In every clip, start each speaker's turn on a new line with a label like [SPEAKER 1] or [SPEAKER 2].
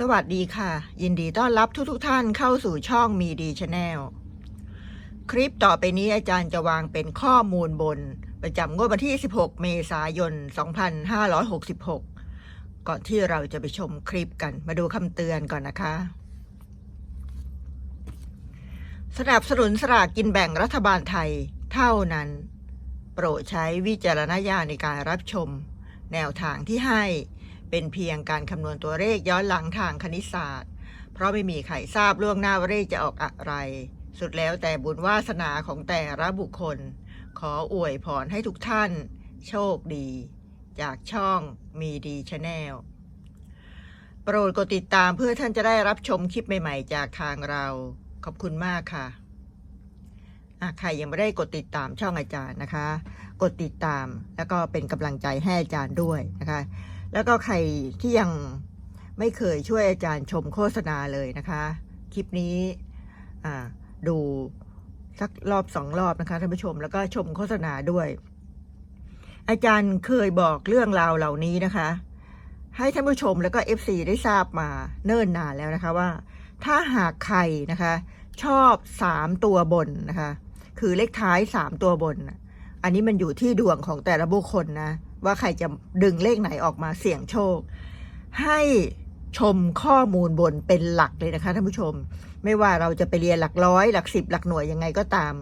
[SPEAKER 1] สวัสดีค่ะ ยินดีต้อนรับทุกทท่านเข้าสู่ช่องมีดีชาแนลคลิปต่อไปนี้อาจารย์จะวางเป็นข้อมูลบน ประจำงวดวันที่ 16 เมษายน 2566 ก่อนที่เราจะไปชมคลิปกันมาดูคำเตือนก่อนนะคะ สนับสนุนสลากกินแบ่งรัฐบาลไทยเท่านั้น โปรดใช้วิจารณญาณในการรับชม แนวทางที่ให้ เป็นเพียงการคำนวณตัวเลขย้อนหลังทางคณิตศาสตร์ เพราะไม่มีใครทราบล่วงหน้าว่าเลขจะออกอะไร สุดแล้วแต่บุญวาสนาของแต่ละบุคคล ขออวยพรให้ทุกท่าน โชคดี จากช่องมีดีชาแนลโปรดกดติดตามเพื่อท่านจะได้รับชมคลิปใหม่ๆ จากทางเรา ขอบคุณมากค่ะอะใครยังไม่ได้กดติดตามช่องอาจารย์นะคะ กดติดตามแล้วก็เป็นกำลังใจให้อาจารย์ด้วยนะคะ แล้วก็ใครที่ยังไม่เคยช่วยอาจารย์ชมโฆษณาเลยนะคะ คลิปนี้ดูสักรอบสองรอบนะคะท่านผู้ชมแล้วก็ชมโฆษณาด้วย อาจารย์เคยบอกเรื่องราวเหล่านี้นะคะ ให้ท่านผู้ชมแล้วก็ FC ได้ทราบมาเนิ่นนานแล้วนะคะว่า ถ้าหากใครนะคะ ชอบสามตัวบนนะคะ คือเลขท้ายสามตัวบน อันนี้มันอยู่ที่ดวงของแต่ละบุคคลนะ ว่าใครจะดึงเลขไหนออกมาเสี่ยงโชค ให้ชมข้อมูลบนเป็นหลักเลยนะคะท่านผู้ชม ไม่ว่าเราจะไปเรียนหลักร้อย หลักสิบหลักหน่วยยังไงก็ตาม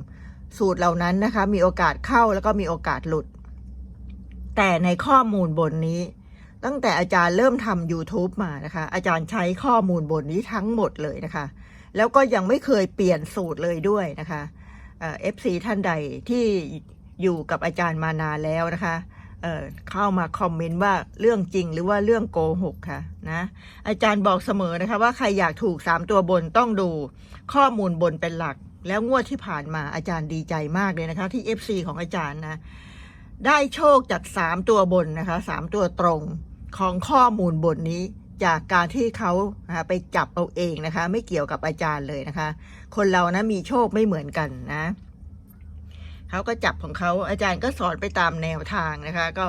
[SPEAKER 1] สูตรเหล่านั้นนะคะ มีโอกาสเข้าแล้วก็มีโอกาสหลุด แต่ในข้อมูลบนนี้ ตั้งแต่อาจารย์เริ่มทำ YouTube มานะคะ อาจารย์ใช้ข้อมูลบนนี้ทั้งหมดเลยนะคะ แล้วก็ยังไม่เคยเปลี่ยนสูตรเลยด้วยนะคะเอฟซีท่านใดที่อยู่กับอาจารย์มานานแล้วนะคะ เเข้ามาคอมเมนต์ว่าเรื่องจริงหรือว่าเรื่องโกหกค่ะนะอาจารย์บอกเสมอนะคะว่าใครอยากถูกสามตัวบนต้องดูข้อมูลบนเป็นหลัก แล้วงวดที่ผ่านมาอาจารย์ดีใจมากเลยนะคะ ที่ FC ของอาจารย์นะ ได้โชคจากสามตัวบนนะคะสามตัวตรงของข้อมูลบนนี้จากการที่เขาะะไปจับเอาเองนะคะ ไม่เกี่ยวกับอาจารย์เลยนะคะ คนเรานะมีโชคไม่เหมือนกันนะ เขาก็จับของเขาอาจารย์ก็สอนไปตามแนวทางนะคะ ก็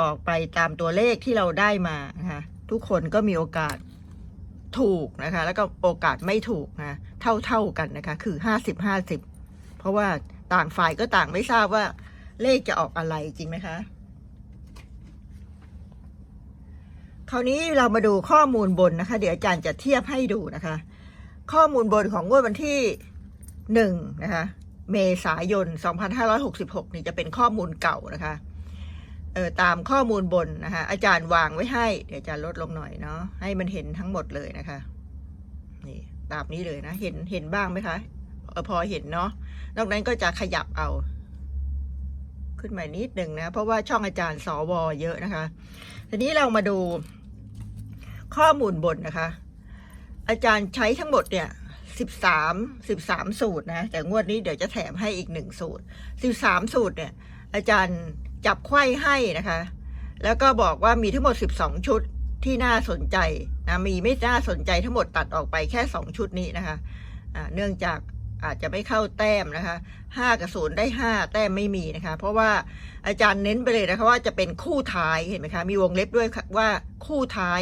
[SPEAKER 1] บอกไปตามตัวเลขที่เราได้มานะคะทุกคนก็มีโอกาสถูกนะคะ แล้วก็โอกาสไม่ถูกนะเท่าเท่าๆกันนะคะ คือห้าสิบห้าสิบเพราะว่าต่างฝ่ายก็ต่างไม่ทราบว่าเลขจะออกอะไรจริงไหมคะคราวนี้เรามาดูข้อมูลบนนะคะ เดี๋ยวอาจารย์จะเทียบให้ดูนะคะ ข้อมูลบนของงวดวันที่หนึ่งนะคะ เมษายน 2566 นี่จะเป็นข้อมูลเก่านะคะเออตามข้อมูลบนนะคะอาจารย์วางไว้ให้ เดี๋ยวอาจารย์ลดลงหน่อยเนาะให้มันเห็นทั้งหมดเลยนะคะนี่ตามนี้เลยนะ เห็นเห็นบ้างไหมคะเออพอเห็นเนาะนอกนั้นก็จะขยับเอา ขึ้นมานิดหนึ่งนะ เพราะว่าช่องอาจารย์สอวอเยอะนะคะ ทีนี้เรามาดูข้อมูลบนนะคะ อาจารย์ใช้ทั้งหมดเนี่ย สิบสามสิบสามสูตรนะแต่งวดนี้เดี๋ยวจะแถมให้อีกหนึ่งสูตรสิบสามสูตรเนี่ย อาจารย์จับไข้ให้นะคะ แล้วก็บอกว่ามีทั้งหมดสิบสองชุดที่น่าสนใจนะมีไม่น่าสนใจทั้งหมดตัดออกไปแค่สองชุดนี้นะคะอ่าเนื่องจากอาจจะไม่เข้าแต้มนะคะห้ากับศูนย์ได้ห้าแต้มไม่มีนะคะ เพราะว่าอาจารย์เน้นไปเลยนะคะว่าจะเป็นคู่ท้ายเห็นไหมคะ มีวงเล็บด้วยค่ะว่าคู่ท้าย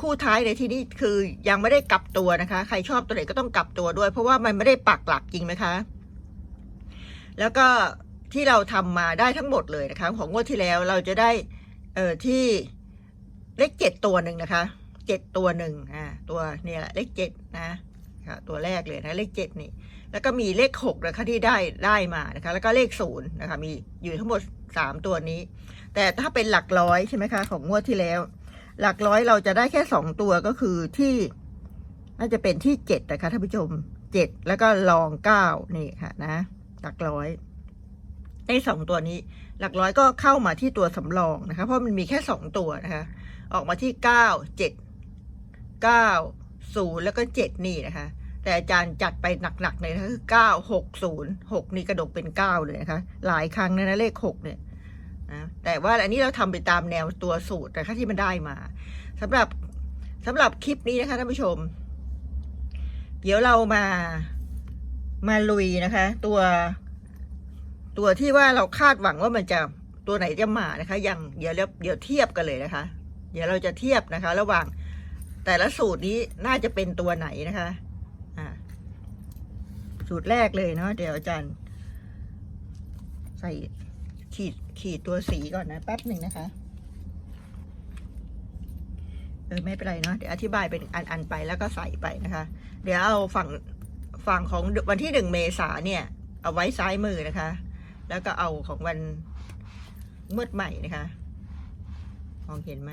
[SPEAKER 1] คู่ท้ายในที่นี้คือยังไม่ได้กลับตัวนะคะ ใครชอบตัวไหนก็ต้องกลับตัวด้วย เพราะว่ามันไม่ได้ปักหลักจริงไหมคะ แล้วก็ที่เราทำมาได้ทั้งหมดเลยนะคะ ของงวดที่แล้วเราจะได้เอ่อที่เลขเจ็ดตัวหนึ่งนะคะเจ็ดตัวหนึ่งอ่าตัวเนี่ยแหละเลขเจ็ดนะค่ะตัวแรกเลยนะเลขเจ็ดนี่ แล้วก็มีเลขหกนะคะที่ได้ได้มานะคะ แล้วก็เลขศูนย์นะคะมีอยู่ทั้งหมดสามตัวนี้ แต่ถ้าเป็นหลักร้อยใช่ไหมคะ ของงวดที่แล้ว หลักร้อยเราจะได้แค่สองตัวก็คือที่ น่าจะเป็นที่เจ็ดนะคะท่านผู้ชมเจ็ดแล้วก็รองเก้านี่ค่ะนะ หลักร้อยได้สองตัวนี้ หลักร้อยก็เข้ามาที่ตัวสำรองนะคะ เพราะมันมีแค่สองตัวนะคะ ออกมาที่เก้าเจ็ดเก้าศูนย์แล้วก็เจ็ดนี่นะคะ แต่อาจารย์จัดไปหนักๆเลยนะคะคือเก้าหกศูนย์หกนี่กระดกเป็นเก้าเลยนะคะ หลายครั้งนะนะเลขหกเนี่ย นะแต่ว่าอันนี้เราทำไปตามแนวตัวสูตรนะคะที่มันได้มาสำหรับสำหรับคลิปนี้นะคะท่านผู้ชม เดี๋ยวเรามามาลุยนะคะ ตัว ตัวที่ว่าเราคาดหวังว่ามันจะตัวไหนจะมานะคะ อย่างเดี๋ยวเดี๋ยวเทียบกันเลยนะคะ เดี๋ยวเราจะเทียบนะคะ ระหว่างแต่ละสูตรนี้น่าจะเป็นตัวไหนนะคะอ่าสูตรแรกเลยเนาะเดี๋ยวอาจารย์ใส่ ขีดขีดตัวสีก่อนนะแป๊บหนึ่งนะคะเออไม่เป็นไรเนาะเดี๋ยวอธิบายเป็นอัน ๆ ไปแล้วก็ใส่ไปนะคะ เดี๋ยวเอาฝั่งฝั่งของวันที่หนึ่งเมษาเนี่ย เอาไว้ซ้ายมือนะคะ แล้วก็เอาของวันมืดใหม่นะคะมองเห็นไหม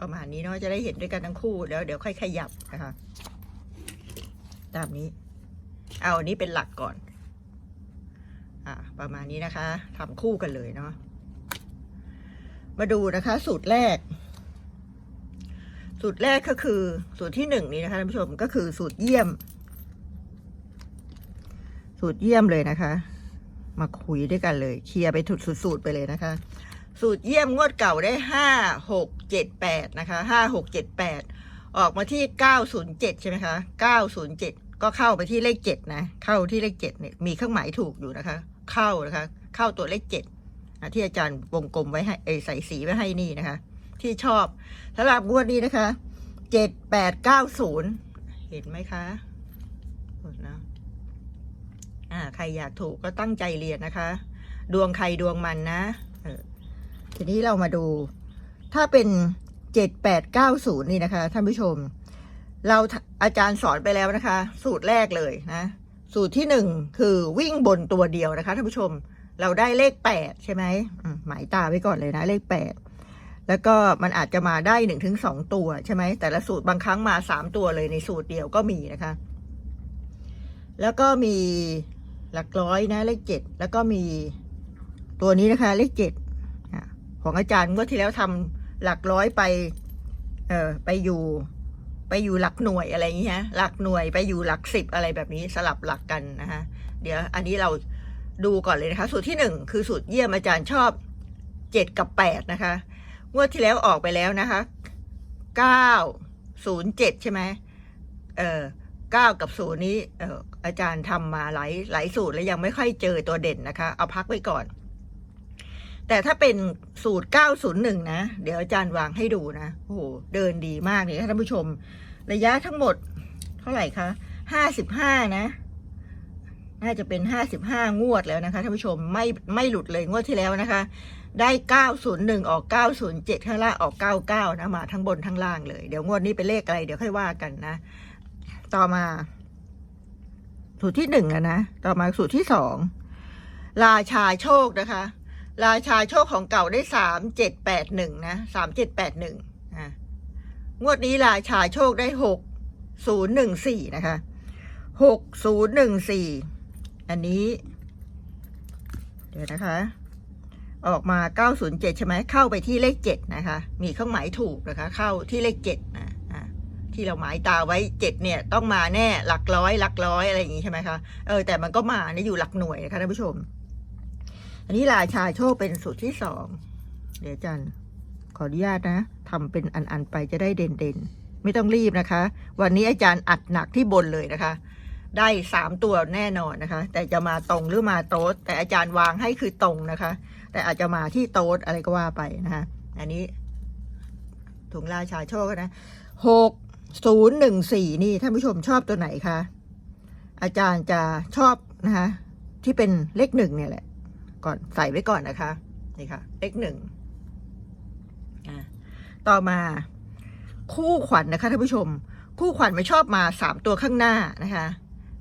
[SPEAKER 1] ประมาณนี้เนาะจะได้เห็นด้วยกันทั้งคู่แล้วเดี๋ยวค่อยขยับนะคะ ตามนี้ เอาอันนี้เป็นหลักก่อน อ่าประมาณนี้นะคะทำคู่กันเลยเนาะมาดูนะคะ สูตรแรก สูตรแรกก็คือ สูตรที่หนึ่งนี้นะคะท่านผู้ชมก็คือสูตรเยี่ยม สูตรเยี่ยมเลยนะคะ มาคุยด้วยกันเลยเคลียร์ไปถุดสูตรไปเลยนะคะ สูตรเยี่ยมงวดเก่าได้ห้าหกเจ็ดแปดนะคะห้าหกเจ็ดแปดออกมาที่เก้าศูนย์เจ็ดใช่ไหมคะเก้าศูนย์เจ็ดก็เข้าไปที่เลขเจ็ดนะ เข้าที่เลขเจ็ดเนี่ยมีเครื่องหมายถูกอยู่นะคะ เข้านะคะเข้าตัวเลขเจ็ดที่อาจารย์วงกลมไว้ให้ใส่สีไว้ให้นี่นะคะ ที่ชอบสำหรับงวดนี้นะคะเจ็ดแปดเก้าศูนย์เห็นไหมคะหมดนะอ่าใครอยากถูกก็ตั้งใจเรียนนะคะ ดวงใครดวงมันนะออทีนี้เรามาดู ถ้าเป็นเจ็ดแปดเก้าศูนย์นี่นะคะท่านผู้ชม เราอาจารย์สอนไปแล้วนะคะ สูตรแรกเลยนะ สูตรที่หนึ่งคือวิ่งบนตัวเดียวนะคะท่านผู้ชมเราได้เลขแปดใช่ไหมหมายตาไว้ก่อนเลยนะเลขแปดแล้วก็มันอาจจะมาได้หนึ่งถึงสองตัวใช่ไหมแต่ละสูตรบางครั้งมาสามตัวเลยในสูตรเดียวก็มีนะคะ แล้วก็มีหลักร้อยนะเลขเจ็ดแล้วก็มีตัวนี้นะคะ เลขเจ็ดของอาจารย์เมื่อที่แล้วทำหลักร้อยไป เอ่อไปอยู่ ไปอยู่หลักหน่วยอะไรอย่างเงี้ยหลักหน่วยไปอยู่หลักสิบอะไรแบบนี้สลับหลักกันนะคะเดี๋ยวอันนี้เราดูก่อนเลยนะคะ สูตรที่หนึ่งคือสูตรเยี่ยมอาจารย์ชอบเจ็ดกับแปดนะคะงวดที่แล้วออกไปแล้วนะคะเก้าศูนย์เจ็ดใช่ไหมเออเก้ากับศูนย์นี้เอออาจารย์ทำมาหลายหลายสูตรแล้วยังไม่ค่อยเจอตัวเด่นนะคะ เอาพักไว้ก่อน แต่ถ้าเป็นสูตร 901 นะ เดี๋ยวอาจารย์วางให้ดูนะ โอ้โห เดินดีมากเลยท่านผู้ชม ระยะทั้งหมดเท่าไหร่คะ 55 นะ น่าจะเป็น 55 งวดแล้วนะคะท่านผู้ชม ไม่ไม่หลุดเลยงวดที่แล้วนะคะ ได้ 901 ออก 907 ข้างล่างออก 99 นะ มาทั้งบนทั้งล่างเลย เดี๋ยวงวดนี้เป็นเลขอะไร เดี๋ยวค่อยว่ากันนะ ต่อมา สูตรที่หนึ่งนะ ต่อมาสูตรที่สอง ราชาโชคนะคะ ราชาโชคของเก่าได้สามเจ็ดแปดหนึ่งนะสามเจ็ดแปดหนึ่งอ่งวดนี้ราชาโชคได้หกศูนย์หนึ่งสี่นะคะหกศูนย์หนึ่งสี่อันนี้ เดี๋ยวนะคะ ออกมาเก้าศูนย์เจ็ดใช่ไหมเข้าไปที่เลขเจ็ดนะคะ มีเครื่องหมายถูกนะคะ เข้าที่เลขเจ็ดนะอะที่เราหมายตาไว้เจ็ดเนี่ย ต้องมาแน่หลักร้อยหลักร้อยอะไรอย่างงี้ใช่ไหมคะเออแต่มันก็มาเนี่ยอยู่หลักหน่วยนะคะท่านผู้ชม อันนี้ราชาโชคเป็นสูตรที่สอง เดี๋ยวอาจันขออนุญาตนะทำเป็นอันๆไปจะได้เด่นๆ ไม่ต้องรีบนะคะ วันนี้อาจารย์อัดหนักที่บนเลยนะคะ ได้สามตัวแน่นอนนะคะ แต่จะมาตรงหรือมาโต๊ดแต่อาจารย์วางให้คือตรงนะคะ แต่อาจจะมาที่โต๊ดอะไรก็ว่าไปนะคะ อันนี้ถุงราชาโชคนะหกศูนย์หนึ่งสี่นี่ท่านผู้ชมชอบตัวไหนคะอาจารย์จะชอบนะคะที่เป็นเลขหนึ่งเนี่ยแหละ ก่อนใส่ไว้ก่อนนะคะ นี่ค่ะ เลขหนึ่งอ่าต่อมา คู่ขวัญนะคะท่านผู้ชม คู่ขวัญไม่ชอบมาสามตัวข้างหน้านะคะ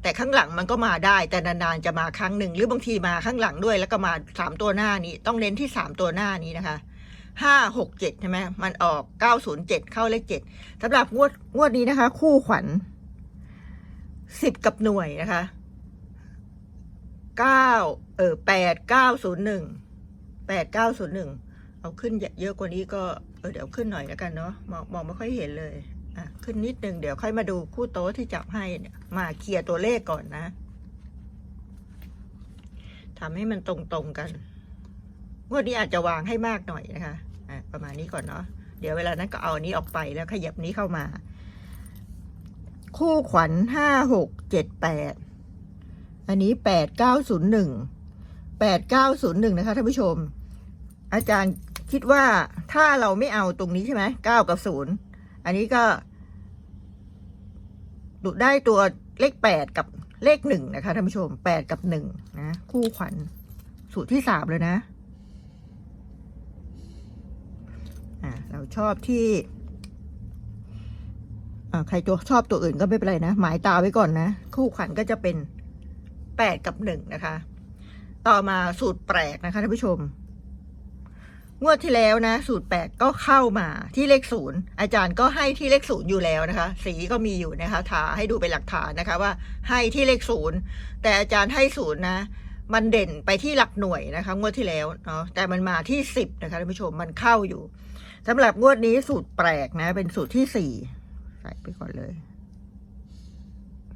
[SPEAKER 1] แต่ข้างหลังมันก็มาได้ แต่นานๆจะมาครั้งหนึ่งหรือบางทีมาข้างหลังด้วย แล้วก็มาสามตัวหน้านี้ ต้องเน้นที่สามตัวหน้านี้นะคะห้าหกเจ็ดใช่ไหมมันออกเก้าศูนย์เจ็ดเข้าเลขเจ็ดสำหรับงวดงวดนี้นะคะ คู่ขวัญสิบกับหน่วยนะคะ เก้าเออแปดเก้าศูนย์หนึ่งแปดเก้าศูนย์หนึ่งเอาขึ้นเยอะกว่านี้ก็เออเดี๋ยวขึ้นหน่อยแล้วกันเนาะมองมองไม่ค่อยเห็นเลยอะขึ้นนิดนึงเดี๋ยวค่อยมาดูคู่โต๊ะที่จับให้เนี่ยมาเคลียร์ตัวเลขก่อนนะทำให้มันตรงๆกันงวดนี้อาจจะวางให้มากหน่อยนะคะอะประมาณนี้ก่อนเนาะเดี๋ยวเวลานั้นก็เอาอันนี้ออกไปแล้วขยับนี้เข้ามา คู่ขวัญห้าหกเจ็ดแปด อันนี้แปดเก้าศูนย์หนึ่งแปดเก้าศูนย์หนึ่งนะคะท่านผู้ชม อาจารย์คิดว่าถ้าเราไม่เอาตรงนี้ใช่ไหมเก้ากับศูนย์อันนี้ก็ดูได้ตัวเลขแปดกับเลขหนึ่งนะคะท่านผู้ชมแปดกับหนึ่งนะคู่ขวัญสูตรที่สามเลยนะอ่าเราชอบที่อ่าใครตัวชอบตัวอื่นก็ไม่เป็นไรนะ หมายตาไว้ก่อนนะ คู่ขวัญก็จะเป็น แปดกับหนึ่งนะคะ ต่อมาสูตรแปลกนะคะท่านผู้ชม งวดที่แล้วนะ สูตรแปดก็เข้ามาที่เลขศูนย์อาจารย์ก็ให้ที่เลขศูนย์อยู่แล้วนะคะ สีก็มีอยู่นะคะทาให้ดูเป็นหลักฐานนะคะว่าให้ที่เลขศูนย์แต่อาจารย์ให้ศูนย์นะมันเด่นไปที่หลักหน่วยนะคะงวดที่แล้วเนาะแต่มันมาที่สิบนะคะท่านผู้ชมมันเข้าอยู่สำหรับงวดนี้สูตรแปลกนะ เป็นสูตรที่สี่ใส่ไปก่อนเลย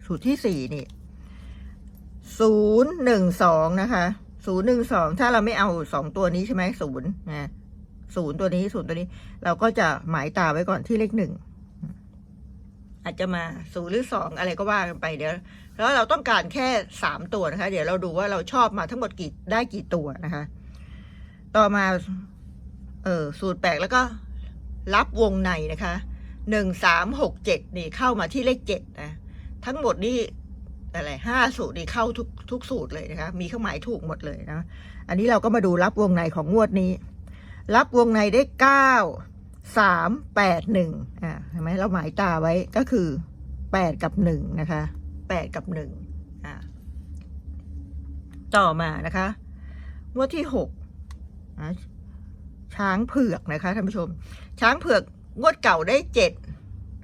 [SPEAKER 1] สูตรที่สี่นี่ ศูนย์หนึ่งสองนะคะศูนย์หนึ่งสองถ้าเราไม่เอาสองตัวนี้ใช่ไหมศูนย์นะศูนย์ตัวนี้ศูนย์ตัวนี้ เราก็จะหมายตาไว้ก่อนที่เลขหนึ่งอาจจะมาศูนย์หรือสองอะไรก็ว่ากันไปเดี๋ยว แล้วเราต้องการแค่สามตัวนะคะ เดี๋ยวเราดูว่าเราชอบมาทั้งหมดกี่ได้กี่ตัวนะคะ ต่อมา เออสูตรแปลกแล้วก็รับวงในนะคะหนึ่งสามหกเจ็ดนี่เข้ามาที่เลขเจ็ดนะ ทั้งหมดนี่ อะไรห้าสูตรนี่เข้าทุกทุกสูตรเลยนะคะ มีเครื่องหมายถูกหมดเลยนะ อันนี้เราก็มาดูรับวงในของงวดนี้ รับวงในได้เก้าสามแปดหนึ่งอ่าเห็นไหมเราหมายตาไว้ก็คือแปดกับหนึ่งนะคะแปดกับหนึ่งอ่าต่อมานะคะงวดที่หกช้างเผือกนะคะท่านผู้ชม ช้างเผือกงวดเก่าได้เจ็ด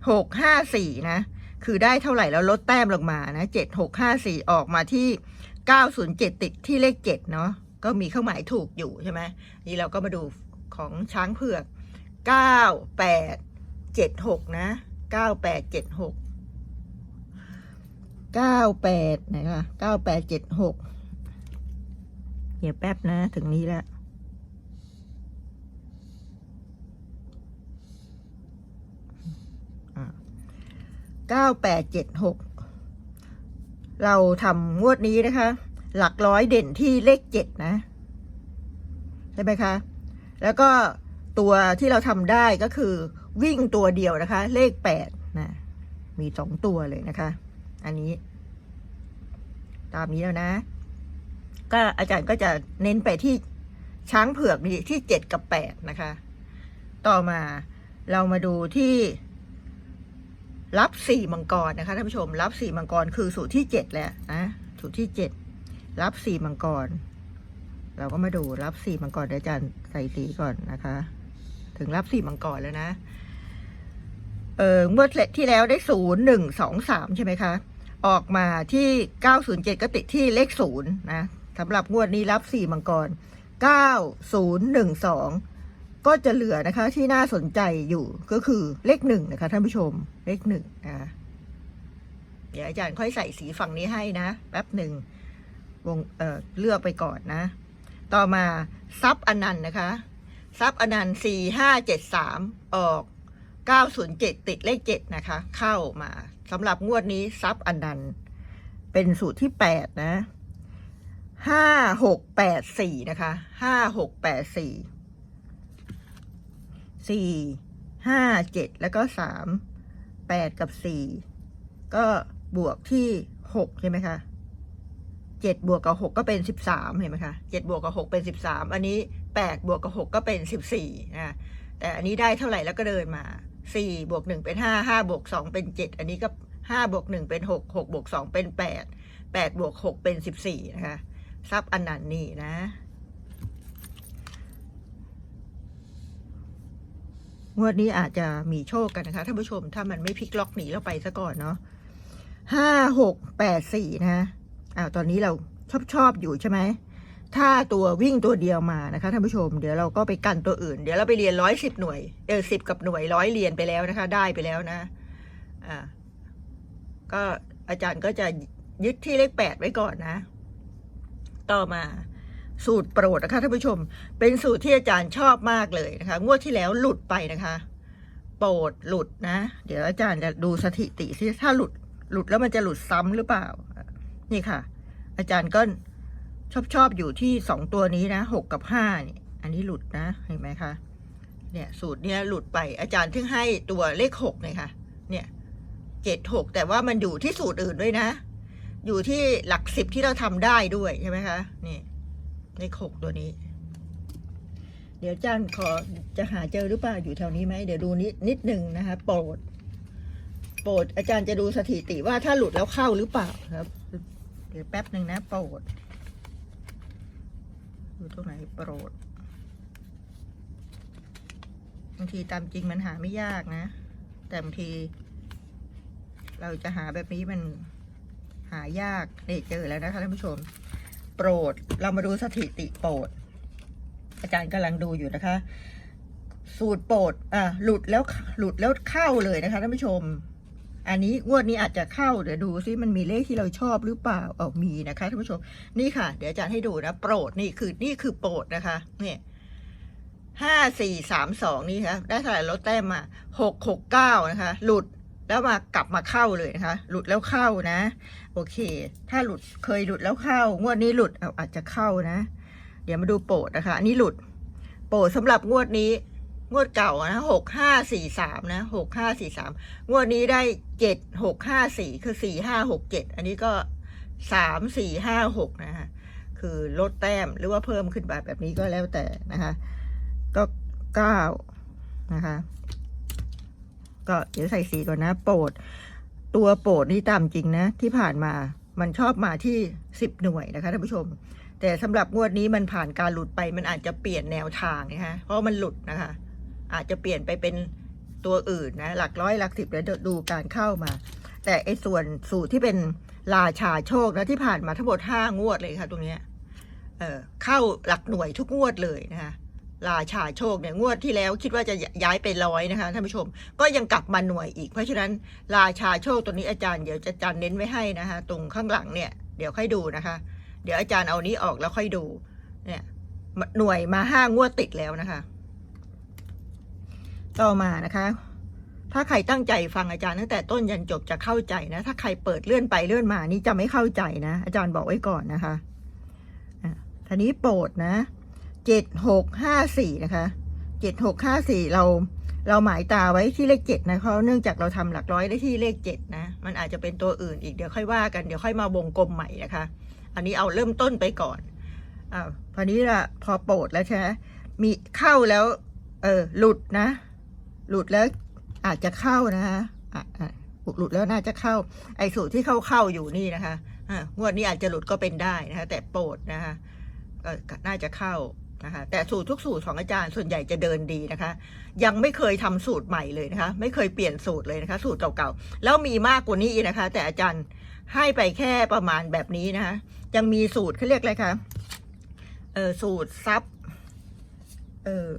[SPEAKER 1] หกห้าสี่นะ คือได้เท่าไหร่แล้วลดแต้มลงมานะเจ็ดหกห้าสี่ออกมาที่เก้าศูนย์เจ็ดติดที่เลขเจ็ดเนาะก็มีเครื่องหมายถูกอยู่ใช่ไหมนี่เราก็มาดูของช้างเผือกเก้าแปดเจ็ดหกนะเก้าแปดเจ็ดหกเก้าแปดไหนคะเก้าแปดเจ็ดหกเดี๋ยวแป๊บนะ ถึงนี้แล้ว เก้าแปดเจ็ดหกเราทำงวดนี้นะคะ หลักร้อยเด่นที่เลขเจ็ดนะ ใช่ไหมคะ แล้วก็ตัวที่เราทำได้ก็คือวิ่งตัวเดียวนะคะ เลขแปดนะ มีสองตัวเลยนะคะ อันนี้ ตามนี้แล้วนะ ก็อาจารย์ก็จะเน้นไปที่ช้างเผือกนี่ที่เจ็ดกับแปดนะคะ ต่อมาเรามาดูที่ รับสี่มังกรนะคะท่านผู้ชม รับสี่มังกรคือสูตรที่เจ็ดแล้วนะสูตรที่เจ็ดรับสี่มังกร เราก็มาดูรับสี่มังกรเดี๋ยวอาจารย์ใส่สีก่อนนะคะ ถึงรับสี่มังกรแล้วนะ เออเมื่อที่แล้วได้ศูนย์หนึ่งสองสามใช่ไหมคะ ออกมาที่เก้าศูนย์เจ็ดก็ติดที่เลขศูนย์นะสำหรับงวดนี้รับสี่มังกรเก้าศูนย์หนึ่งสอง ก็จะเหลือนะคะที่น่าสนใจอยู่ก็คือเลขหนึ่งนะคะท่านผู้ชมเลขหนึ่งนะเดี๋ยวอาจารย์ค่อยใส่สีฝั่งนี้ให้นะแป๊บหนึ่งวงเอ่อเลือกไปก่อนนะ ต่อมาซับอนันต์นะคะซับอนันต์สี่ห้าเจ็ดสามออกเก้าศูนย์เจ็ดติดเลขเจ็ดนะคะ เข้ามาสำหรับงวดนี้ซับอนันต์เป็นสูตรที่แปดนะห้าหกแปดสี่นะคะห้าหกแปดสี่ สี่ห้าเจ็ดแล้วก็สามแปดกับสี่ก็บวกที่หกใช่ไหมคะเจ็ดบวกกับหกก็เป็นสิบสามเห็นไหมคะเจ็ดบวกกับหกเป็นสิบสามอันนี้แปดบวกกับหกก็เป็นสิบสี่นะแต่อันนี้ได้เท่าไหร่แล้วก็เดินมาสี่บวกหนึ่งเป็นห้าห้าบวกสองเป็นเจ็ดอันนี้ก็ห้าบวกหนึ่งเป็นหกหกบวกสองเป็นแปดแปดบวกหกเป็นสิบสี่นะคะซับอันนั้นนี่นะ งวดนี้อาจจะมีโชคกันนะคะท่านผู้ชมถ้ามันไม่พลิกล็อกหนีเราไปซะก่อนเนาะห้าหกแปดสี่นะอ้าวตอนนี้เราชอบชอบอยู่ใช่ไหมถ้าตัววิ่งตัวเดียวมานะคะท่านผู้ชม เดี๋ยวเราก็ไปกันตัวอื่น เดี๋ยวเราไปเรียนร้อยสิบหน่วยเออสิบกับหน่วยร้อยเรียนไปแล้วนะคะ ได้ไปแล้วนะ อ่า ก็อาจารย์ก็จะยึดที่เลขแปดไว้ก่อนนะ ต่อมา สูตรโปรดนะคะท่านผู้ชม เป็นสูตรที่อาจารย์ชอบมากเลยนะคะ งวดที่แล้วหลุดไปนะคะ โปรดหลุดนะ เดี๋ยวอาจารย์จะดูสถิติที่ถ้าหลุดหลุดแล้วมันจะหลุดซ้ำหรือเปล่า นี่ค่ะ อาจารย์ก็ชอบชอบอยู่ที่สองตัวนี้นะหกกับห้านี่อันนี้หลุดนะเห็นไหมคะเนี่ยสูตรเนี้ยหลุดไปอาจารย์ถึงให้ตัวเลขหกเลยค่ะ เนี่ยเจ็ดหกแต่ว่ามันอยู่ที่สูตรอื่นด้วยนะ อยู่ที่หลักสิบที่เราทำได้ด้วยใช่ไหมคะนี่ เลขหกตัวนี้ เดี๋ยวอาจารย์ขอจะหาเจอหรือเปล่าอยู่แถวนี้ไหมเดี๋ยวดูนิดนิดหนึ่งนะคะโปรด โปรดอาจารย์จะดูสถิติว่าถ้าหลุดแล้วเข้าหรือเปล่าครับ เดี๋ยวแป๊บหนึ่งนะ โปรดดูตรงไหนโปรดบางทีตามจริงมันหาไม่ยากนะ แต่บางที เราจะหาแบบนี้มันหายากเนี่เจอแล้วนะคะท่านผู้ชม รด เรามาดูสถิติโปรด อาจารย์กำลังดูอยู่นะคะ สูตรโปรดอะหลุดแล้วหลุดแล้วเข้าเลยนะคะท่านผู้ชม อันนี้งวดนี้อาจจะเข้าเดี๋ยวดูซิมันมีเลขที่เราชอบหรือเปล่าเออมีนะคะท่านผู้ชม นี่ค่ะ เดี๋ยวอาจารย์ให้ดูนะโปรดนี่คือนี่คือโปรดนะคะ เนี่ยห้าสี่สามสองนี่ค่ะได้เท่าไหร่ลดแต้มมาหกหกเก้านะคะ หลุดแล้วมากลับมาเข้าเลยนะคะ หลุดแล้วเข้านะ โอเค ถ้าหลุดเคยหลุดแล้วเข้างวดนี้หลุดเอาอาจจะเข้านะ เดี๋ยวมาดูโปรดนะคะ อันนี้หลุด โปรดสำหรับงวดนี้ งวดเก่านะหกห้าสี่สามนะหกห้าสี่สามงวดนี้ได้เจ็ดหกห้าสี่คือสี่ห้าหกเจ็ดอันนี้ก็สามสี่ห้าหกนะคะคือลดแต้มหรือว่าเพิ่มขึ้นไปแบบนี้ก็แล้วแต่นะคะ ก็เก้านะคะ ก็เดี๋ยวใส่สีก่อนนะ โปรด ตัวโปรดนี่ตามจริงนะ ที่ผ่านมามันชอบมาที่สิบหน่วยนะคะท่านผู้ชม แต่สำหรับงวดนี้มันผ่านการหลุดไปมันอาจจะเปลี่ยนแนวทางนะคะเพราะมันหลุดนะคะ อาจจะเปลี่ยนไปเป็นตัวอื่นนะ หลักร้อยหลักสิบแล้วดูการเข้ามา แต่ไอ้ส่วนสูตรที่เป็นราชาโชคนะที่ผ่านมาทั้งหมดห้างวดเลยค่ะตรงนี้เออเข้าหลักหน่วยทุกงวดเลยนะคะ ราชาโชคเนี่ยงวดที่แล้วคิดว่าจะย้ายไปร้อยนะคะท่านผู้ชม ก็ยังกลับมาหน่วยอีก เพราะฉะนั้นราชาโชคตัวนี้อาจารย์เดี๋ยวจะอาจารย์เน้นไว้ให้นะคะ ตรงข้างหลังเนี่ยเดี๋ยวค่อยดูนะคะ เดี๋ยวอาจารย์เอานี้ออกแล้วค่อยดู เนี่ยหน่วยมาห้างวดติดแล้วนะคะ ต่อมานะคะ ถ้าใครตั้งใจฟังอาจารย์ตั้งแต่ต้นยันจบจะเข้าใจนะ ถ้าใครเปิดเลื่อนไปเลื่อนมานี่จะไม่เข้าใจนะ อาจารย์บอกไว้ก่อนนะคะอะทีนี้โปรดนะ เจ็ดหกห้าสี่นะคะเจ็ดหกห้าสี่เราเราหมายตาไว้ที่เลขเจ็ดนะเพราะเนื่องจากเราทำหลักร้อยได้ที่เลขเจ็ดนะ มันอาจจะเป็นตัวอื่นอีกเดี๋ยวค่อยว่ากันเดี๋ยวค่อยมาวงกลมใหม่นะคะ อันนี้เอาเริ่มต้นไปก่อนอ่าพอนี้ละพอโปรดแล้วใช่ไหมมีเข้าแล้ว เออหลุดนะ หลุดแล้วอาจจะเข้านะคะอะอะหลุดแล้วน่าจะเข้า ไอ้สูตรที่เข้าเข้าอยู่นี่นะคะอะงวดนี้อาจจะหลุดก็เป็นได้นะคะ แต่โปรดนะคะก็น่าจะเข้า นะคะแต่สูตรทุกสูตรของอาจารย์ส่วนใหญ่จะเดินดีนะคะ ยังไม่เคยทำสูตรใหม่เลยนะคะ ไม่เคยเปลี่ยนสูตรเลยนะคะ สูตรเก่าๆแล้วมีมากกว่านี้นะคะ แต่อาจารย์ให้ไปแค่ประมาณแบบนี้นะคะยังมีสูตรเขาเรียกอะไรคะเออสูตรซับเออ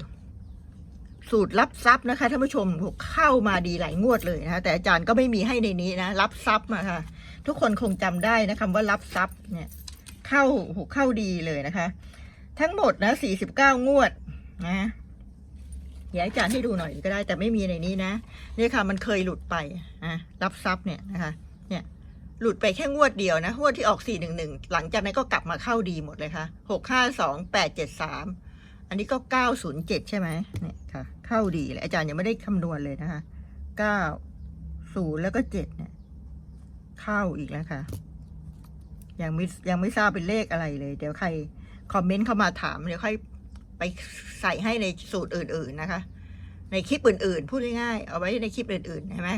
[SPEAKER 1] สูตรรับทรัพย์นะคะท่านผู้ชมเข้ามาดีหลายงวดเลยนะคะแต่อาจารย์ก็ไม่มีให้ในนี้นะรับทรัพย์นะคะทุกคนคงจำได้นะคำว่ารับทรัพย์เนี่ย เข้าหูเข้าดีเลยนะคะ ทั้งหมดนะสี่สิบเก้างวดนะเดี๋ยวอาจารย์ให้ดูหน่อยก็ได้ แต่ไม่มีในนี้นะนี่ค่ะ มันเคยหลุดไปนะรับทรัพย์เนี่ยนะคะ เนี่ย หลุดไปแค่งวดเดียวนะงวดที่ออกสี่หนึ่งหนึ่งหลังจากนั้นก็กลับมาเข้าดีหมดเลยค่ะหกห้าสองแปดเจ็ดสามอันนี้ก็เก้าศูนย์เจ็ดใช่ไหมเนี่ยค่ะ เข้าดีเลยอาจารย์ยังไม่ได้คำนวณเลยนะคะเก้าศูนย์แล้วก็เจ็ดเนี่ย เข้าอีกแล้วค่ะ ยังไม่ยังไม่ทราบเป็นเลขอะไรเลย เดี๋ยวใคร คอมเมนต์เข้ามาถามเดี๋ยวค่อยไปใส่ให้ในสูตรอื่น ๆนะคะ ในคลิปอื่นๆ พูดง่ายๆเอาไว้ในคลิปอื่นๆใช่ไหม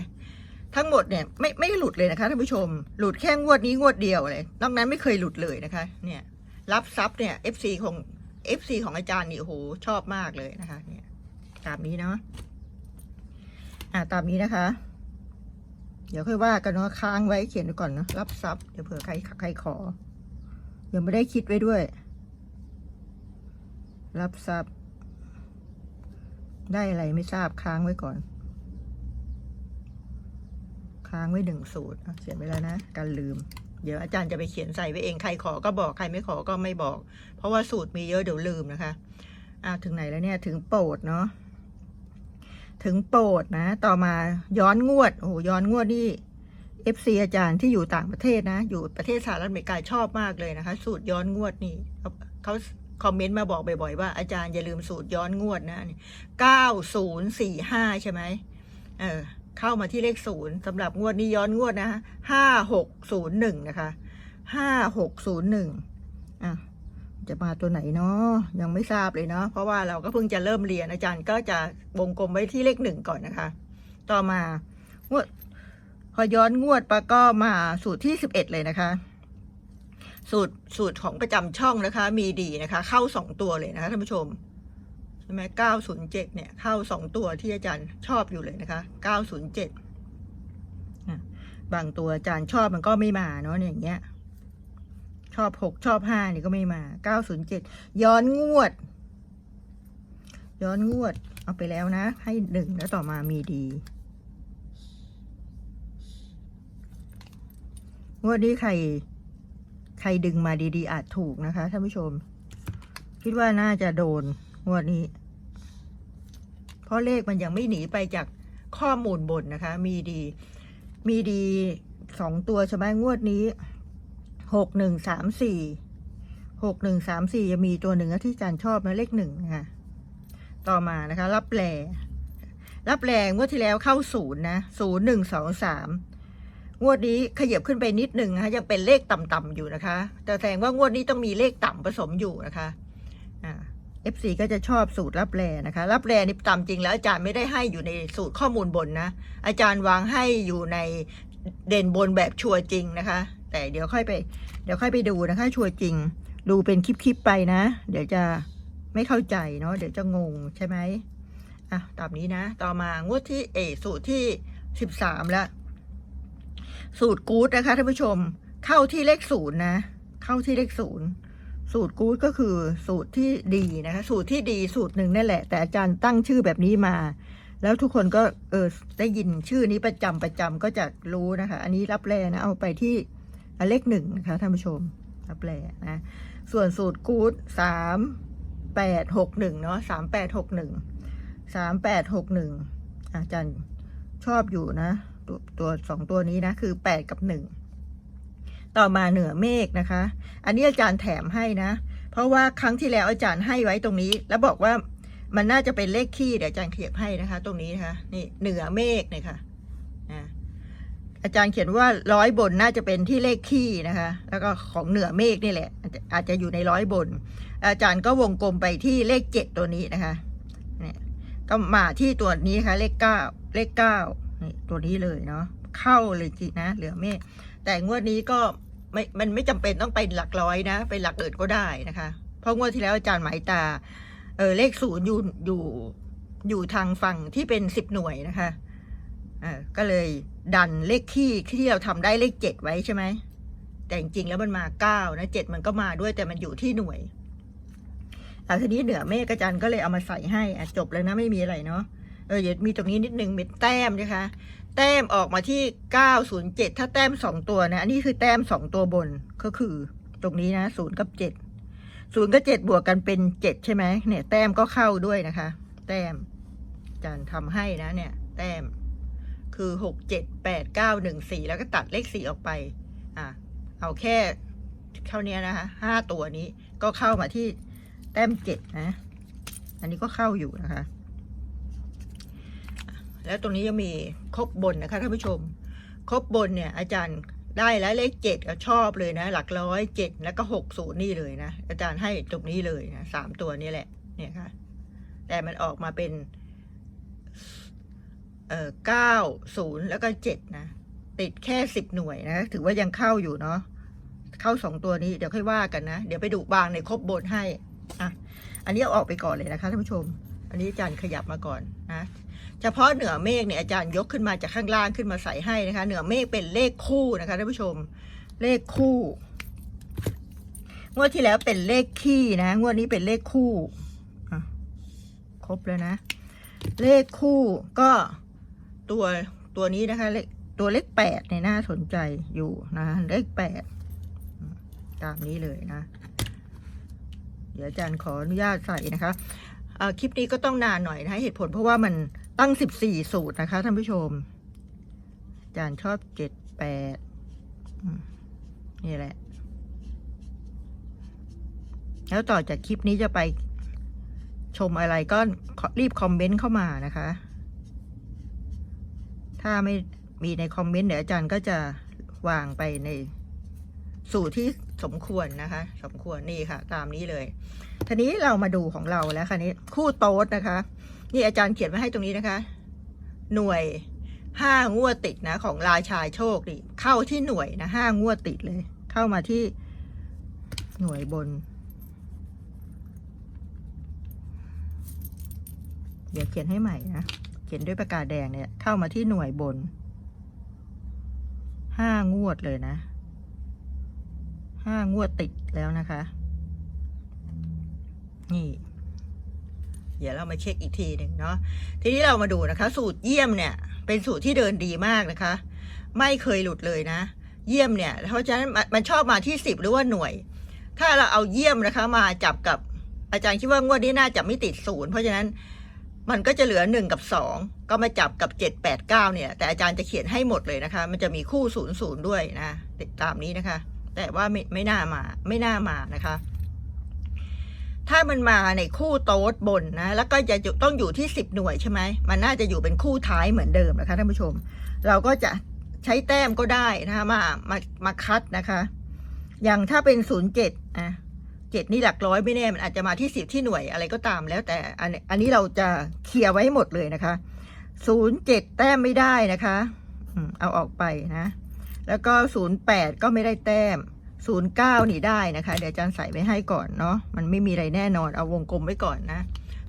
[SPEAKER 1] ทั้งหมดเนี่ยไม่ไม่หลุดเลยนะคะท่านผู้ชม หลุดแค่งวดนี้งวดเดียวเลยนอกนั้นไม่เคยหลุดเลยนะคะ เนี่ย รับทรัพย์เนี่ย FC ของ FC ของอาจารย์นี่โหชอบมากเลยนะคะ เนี่ย ตามนี้เนาะอ่าตามนี้นะคะ เดี๋ยวค่อยว่ากันเนาะค้างไว้เขียนไว้ก่อนเนาะรับทรัพย์เดี๋ยวเผื่อใครใครขอยังไม่ได้คิดไว้ด้วย รับทรัพย์ ได้อะไรไม่ทราบค้างไว้ก่อน ค้างไว้หนึ่งสูตรเขียนไว้แล้วนะ การลืม เดี๋ยวอาจารย์จะไปเขียนใส่ไว้เองใครขอก็บอกใครไม่ขอก็ไม่บอก เพราะว่าสูตรมีเยอะเดี๋ยวลืมนะคะอะถึงไหนแล้วเนี่ยถึงโปรดเนาะถึงโปรดนะ ต่อมาย้อนงวดโอ้ย้อนงวดนี่ FC อาจารย์ที่อยู่ต่างประเทศนะ อยู่ประเทศสหรัฐอเมริกาชอบมากเลยนะคะ สูตรย้อนงวดนี่เขา คอมเมนต์มาบอกบ่อยๆว่าอาจารย์อย่าลืมสูตรย้อนงวดนะเก้าศูนย์สี่ห้าใช่ไหมเออ เข้ามาที่เลขศูนย์สำหรับงวดนี้ย้อนงวดนะห้าหกศูนย์หนึ่งนะคะห้าหกศูนย์หนึ่งอะจะมาตัวไหนเนาะยังไม่ทราบเลยเนาะเพราะว่าเราก็เพิ่งจะเริ่มเรียนอาจารย์ก็จะวงกลมไว้ที่เลขหนึ่งก่อนนะคะ ต่อมางวดพอย้อนงวดปะก็มาสูตรที่สิบเอ็ดเลยนะคะ สูตรสูตรของประจำช่องนะคะ มีดีนะคะ เข้าสองตัวเลยนะคะท่านผู้ชมใช่ไหมเก้าศูนย์เจ็ดเนี่ย เข้าสองตัวที่อาจารย์ชอบอยู่เลยนะคะเก้าศูนย์เจ็ดบางตัวอาจารย์ชอบมันก็ไม่มาเนาะอย่างเงี้ย ชอบหกชอบห้านี่ก็ไม่มาเก้าศูนย์เจ็ดย้อนงวด ย้อนงวด เอาไปแล้วนะ ให้หนึ่งแล้วต่อมามีดีงวดนี้ใคร รดึงมาดีๆ อาจถูกนะคะท่านผู้ชม คิดว่าน่าจะโดนงวดนี้ เพราะเลขมันยังไม่หนีไปจากข้อมูลบนนะคะ มีดี มีดีสองตัวใช่ไหมงวดนี้หกหนึ่งสามสี่หกหนึ่งสามสี่จะมีตัวหนึ่งที่จารย์ชอบนะเลขหนึ่งนะคะต่อมานะคะ รับแลรับแรงงวดที่แล้วเข้าศูนย์นะศูนย์หนึ่งสองสาม งวดนี้ขยับขึ้นไปนิดหนึ่งนะคะยังเป็นเลขต่ำๆอยู่นะคะ แต่แสดงว่างวดนี้ต้องมีเลขต่ำผสมอยู่นะคะอ่า FC ก็จะชอบสูตรรับแรนะคะ รับแรนี่ตามจริงแล้วอาจารย์ไม่ได้ให้อยู่ในสูตรข้อมูลบนนะ อาจารย์วางให้อยู่ในเด่นบนแบบชัวร์จริงนะคะ แต่เดี๋ยวค่อยไป เดี๋ยวค่อยไปดูนะคะ ชัวร์จริง ดูเป็นคลิปๆไปนะ เดี๋ยวจะไม่เข้าใจเนาะเดี๋ยวจะงงใช่ไหมอะตามนี้นะ ต่อมางวดที่เออสูตรที่สิบสามแล้ว สูตรกู๊ดนะคะท่านผู้ชม เข้าที่เลขศูนย์นะ เข้าที่เลขศูนย์สูตรกู๊ดก็คือสูตรที่ดีนะคะ สูตรที่ดีสูตรหนึ่งนั่นแหละ แต่อาจารย์ตั้งชื่อแบบนี้มา แล้วทุกคนก็เออได้ยินชื่อนี้ประจำประจำก็จะรู้นะคะ อันนี้รับแรนะเอาไปที่เลขหนึ่งนะคะท่านผู้ชมรับแรนะส่วนสูตรกู๊ดสามแปดหกหนึ่งเนาะสามแปดหกหนึ่งสามแปดหกหนึ่งอาจารย์ชอบอยู่นะ ตัวตัวสองตัวนี้นะ คือแปดกับหนึ่งต่อมาเหนือเมฆนะคะ อันนี้อาจารย์แถมให้นะ เพราะว่าครั้งที่แล้วอาจารย์ให้ไว้ตรงนี้ แล้วบอกว่ามันน่าจะเป็นเลขคี่เดี๋ยวอาจารย์เขียบให้นะคะ ตรงนี้นะคะนี่เหนือเมฆเนี่ยค่ะอาจารย์เขียนว่าร้อยบนน่าจะเป็นที่เลขคี่นะคะ แล้วก็ของเหนือเมฆนี่แหละอาจจะอาจจะอยู่ในร้อยบน อาจารย์ก็วงกลมไปที่เลขเจ็ดตัวนี้นะคะเนี่ยก็มาที่ตัวนี้ค่ะ เลขเก้าเลขเก้า นี่ตัวนี้เลยเนาะเข้าเลยจีนะ เหลือเมฆแต่งวดนี้ก็ไม่มันไม่จำเป็นต้องไปหลักร้อยนะไปหลักเอื่นก็ได้นะคะ เพราะงวดที่แล้วอาจารย์หมายตา เออเลขศูนย์อยู่อยู่อยู่ทางฝั่งที่เป็นสิบหน่วยนะคะเออก็เลยดันเลขขี้ที่เราทำได้เลขเจ็ดไว้ใช่ไหมแต่จริงๆแล้วมันมาเก้านะเจ็ดมันก็มาด้วยแต่มันอยู่ที่หน่วยแล้วทีนี้เหนือเมฆอาจารย์ก็เลยเอามาใส่ให้อะจบแล้วนะไม่มีอะไรเนาะ เออเดี๋ยวมีตรงนี้นิดนึงเป็นแต้มนะคะ แต้มออกมาที่ 907 ถ้าแต้ม 2 ตัวนะอันนี้คือแต้ม 2 ตัวบนก็คือตรงนี้นะ0กับ 7 0 กับ 7 บวกกันเป็น 7 ใช่ไหมเนี่ย แต้มก็เข้าด้วยนะคะ แต้มจารย์ทำให้นะเนี่ย แต้มคือ 6 7 8 9 1 4 แล้วก็ตัดเลข 4 ออกไป อะเอาแค่เท่านี้นะคะ5ตัวนี้ก็เข้ามาที่แต้ม7นะ อันนี้ก็เข้าอยู่นะคะ แล้วตรงนี้ยังมีครบบนนะคะท่านผู้ชม ครบบนเนี่ยอาจารย์ได้แล้วเลขเจ็ดก็ชอบเลยนะ หลักร้อยเจ็ดแล้วก็หกศูนย์นี่เลยนะ อาจารย์ให้ตรงนี้เลยนะสามตัวนี้แหละ เนี่ยค่ะ แต่มันออกมาเป็น เอ่อเก้าศูนย์แล้วก็เจ็ดนะ ติดแค่สิบหน่วยนะ ถือว่ายังเข้าอยู่เนาะเข้าสองตัวนี้เดี๋ยวค่อยว่ากันนะ เดี๋ยวไปดูบางในครบบนให้อะอันนี้เอาออกไปก่อนเลยนะคะท่านผู้ชม อันนี้อาจารย์ขยับมาก่อนนะ ฉพาะเหนือเมฆเนี่ยอาจารย์ยกขึ้นมาจากข้างล่างขึ้นมาใส่ให้นะคะ เหนือเมฆเป็นเลขคู่นะคะท่านผู้ชม เลขคู่งวดที่แล้วเป็นเลขขี้นะงวดนี้เป็นเลขคู่ครบแล้วนะ เลขคู่ก็ตัวตัวนี้นะคะเลขตัวเลขแปดเนี่ยน่าสนใจอยู่นะ เลขแปดตามนี้เลยนะ เดี๋ยวอาจารย์ขออนุญาตใส่นะคะคลิปนี้ก็ต้องนานหน่อยนะะเหตุผลเพราะว่ามัน ตั้งสิบสี่สูตรนะคะท่านผู้ชมอาจารย์ชอบเจ็ดแปดนี่แหละ แล้วต่อจากคลิปนี้จะไปชมอะไรก็รีบคอมเมนต์เข้ามานะคะ ถ้าไม่มีในคอมเมนต์เดี๋ยวอาจารย์ก็จะวางไปในสู่ที่สมควรนะคะ สมควรนี่ค่ะ ตามนี้เลย ทีนี้เรามาดูของเราแล้วค่ะนี้ คู่โต๊ดนะคะ นี่อาจารย์เขียนไว้ให้ตรงนี้นะคะ หน่วยห้างวดติดนะ ของราชาโชคดิเข้าที่หน่วยนะห้างวดติดเลย เข้ามาที่หน่วยบน เดี๋ยวเขียนให้ใหม่นะ เขียนด้วยปากกาแดงเนี่ย เข้ามาที่หน่วยบนห้างวดเลยนะห้างวดติดแล้วนะคะ นี่ เดี๋ยวเรามาเช็คอีกทีหนึ่งเนาะทีนี้เรามาดูนะคะ สูตรเยี่ยมเนี่ย เป็นสูตรที่เดินดีมากนะคะ ไม่เคยหลุดเลยนะ เยี่ยมเนี่ยเพราะฉะนั้นมันชอบมาที่สิบหรือว่าหน่วย ถ้าเราเอาเยี่ยมนะคะ มาจับกับอาจารย์คิดว่างวดนี้น่าจะไม่ติดศูนย์เพราะฉะนั้นมันก็จะเหลือหนึ่งกับสองก็มาจับกับเจ็ดแปดเก้าเนี่ย แต่อาจารย์จะเขียนให้หมดเลยนะคะ มันจะมีคู่ศูนย์ศูนย์ด้วยนะ ติดตามนี้นะคะ แต่ว่าไม่ไม่น่ามาไม่น่ามานะคะ ถ้ามันมาในคู่โต๊ดบนนะ แล้วก็จะต้องอยู่ที่สิบหน่วยใช่ไหม มันน่าจะอยู่เป็นคู่ท้ายเหมือนเดิมนะคะท่านผู้ชม เราก็จะใช้แต้มก็ได้นะคะมามามาคัดนะคะ อย่างถ้าเป็นศูนย์เจ็ดอะเจ็ดนี่หลักร้อยไม่แน่ มันอาจจะมาที่สิบที่หน่วยอะไรก็ตามแล้วแต่อันอันนี้เราจะเคลียร์ไว้หมดเลยนะคะศูนย์เจ็ดแต้มไม่ได้นะคะเอาออกไปนะ แล้วก็ศูนย์แปดก็ไม่ได้แต้ม ศูนย์เก้านี่ได้นะคะ เดี๋ยวอาจารย์ใส่ไว้ให้ก่อนเนาะมันไม่มีอะไรแน่นอนเอาวงกลมไว้ก่อนนะ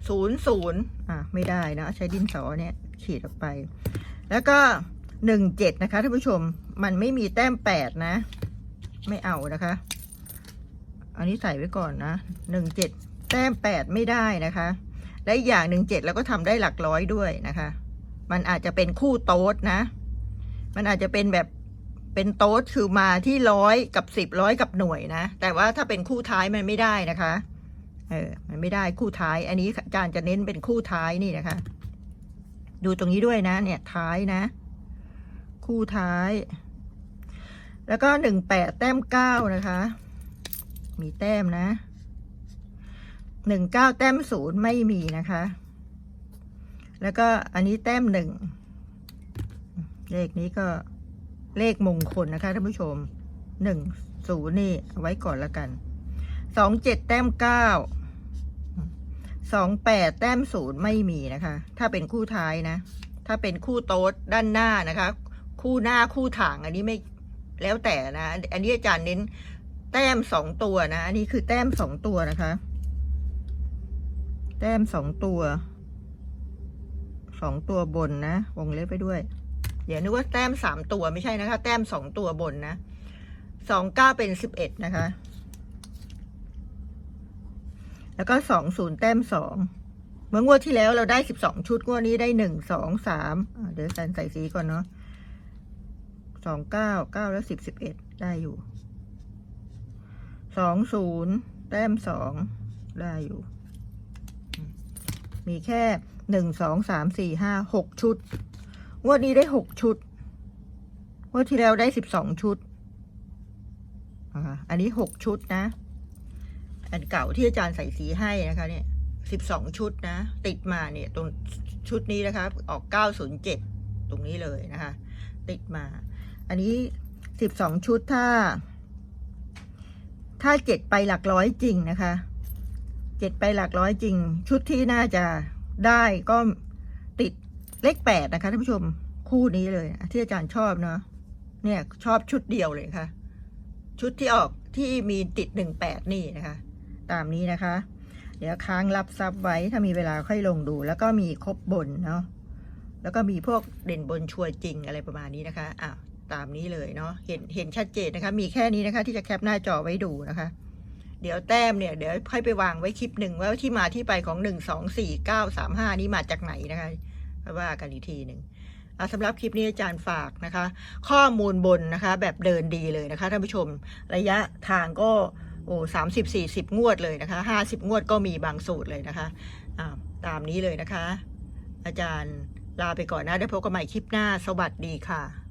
[SPEAKER 1] ศูนย์ศูนย์อะไม่ได้นะใช้ดินสอเนี่ยขีดออกไป แล้วก็หนึ่งเจ็ดนะคะท่านผู้ชมมันไม่มีแต้มแปดนะ ไม่เอานะคะ อันนี้ใส่ไว้ก่อนนะหนึ่งเจ็ดแต้มแปดไม่ได้นะคะและอีกอย่างหนึ่งเจ็ดเราก็ทำได้หลักร้อยด้วยนะคะ มันอาจจะเป็นคู่โต๊ดนะ มันอาจจะเป็นแบบ เป็นโต๊ดคือมาที่ร้อยกับสิบร้อยกับหน่วยนะ แต่ว่าถ้าเป็นคู่ท้ายมันไม่ได้นะคะ เออ มันไม่ได้คู่ท้าย อันนี้อาจารย์จะเน้นเป็นคู่ท้ายนี่นะคะ ดูตรงนี้ด้วยนะ เนี่ยท้ายนะ คู่ท้าย แล้วก็หนึ่งแปดแต้มเก้านะคะ มีแต้มนะหนึ่งเก้าแต้มศูนย์ไม่มีนะคะ แล้วก็อันนี้แต้มหนึ่งเลขนี้ก็ เลขมงคลนะคะท่านผู้ชมหนึ่งศูนย์นี่ไว้ก่อนละกันสองเจ็ดแต้มเก้าสองแปดแต้มศูนย์ไม่มีนะคะ ถ้าเป็นคู่ท้ายนะ ถ้าเป็นคู่โต๊ดด้านหน้านะคะ คู่หน้าคู่ถางอันนี้ไม่แล้วแต่นะ อันนี้อาจารย์เน้นแต้มสองตัวนะ อันนี้คือแต้มสองตัวนะคะ แต้มสองตัวสองตัวบนนะ วงเล็บไปด้วย เดี๋ยวนึกว่าแต้มสามตัวไม่ใช่นะคะ แต้มสองตัวบนนะสองเก้าเป็นสิบเอ็ดนะคะ แล้วก็สองศูนย์แต้มสองเมื่องวดที่แล้วเราได้สิบสองชุดงวดนี้ได้หนึ่งสองสามเดี๋ยวใส่ใส่สีก่อนเนาะสองเก้าเก้าแล้วสิบสิบเอ็ดได้อยู่สองศูนย์แต้มสองได้อยู่ มีแค่หนึ่งสองสามสี่ห้าหกชุด งวดนี้ได้หกชุดงวดที่แล้วได้สิบสองชุดอันนี้หกชุดนะ อันเก่าที่อาจารย์ใส่สีให้นะคะเนี่ยสิบสองชุดนะ ติดมาเนี่ยตรงชุดนี้นะคะ ออกเก้าศูนย์เจ็ดตรงนี้เลยนะคะ ติดมา อันนี้สิบสองชุดถ้า ถ้าเจ็ดไปหลักร้อยจริงนะคะเจ็ดไปหลักร้อยจริง ชุดที่น่าจะได้ก็ติด เลขแปดนะคะท่านผู้ชมคู่นี้เลยนะที่อาจารย์ชอบเนาะเนี่ยชอบชุดเดียวเลยค่ะ ชุดที่ออกที่มีติดหนึ่งแปดนี่นะคะ ตามนี้นะคะ เดี๋ยวค้างรับซับไว้ถ้ามีเวลาค่อยลงดู แล้วก็มีครบบนเนาะแล้วก็มีพวกเด่นบนชัวจริงอะไรประมาณนี้นะคะอะตามนี้เลยเนาะเห็นเห็นชัดเจนนะคะ มีแค่นี้นะคะ ที่จะแคปหน้าจอไว้ดูนะคะ เดี๋ยวแต้มเนี่ยเดี๋ยวค่อยไปวางไว้คลิปหนึ่งว่าที่มาที่ไปของหนึ่งสองสี่เก้าสามห้านี้มาจากไหนนะคะ ว่ากันอีกทีหนึ่งสำหรับคลิปนี้อาจารย์ฝากนะคะ ข้อมูลบนนะคะ แบบเดินดีเลยนะคะท่านผู้ชมระยะทางก็โอ้สามสิบสี่สิบงวดเลยนะคะห้าสิบงวดก็มีบางสูตรเลยนะคะะตามนี้เลยนะคะ อาจารย์ลาไปก่อนนะได้พบกันใหม่คลิปหน้า สวัสดีค่ะ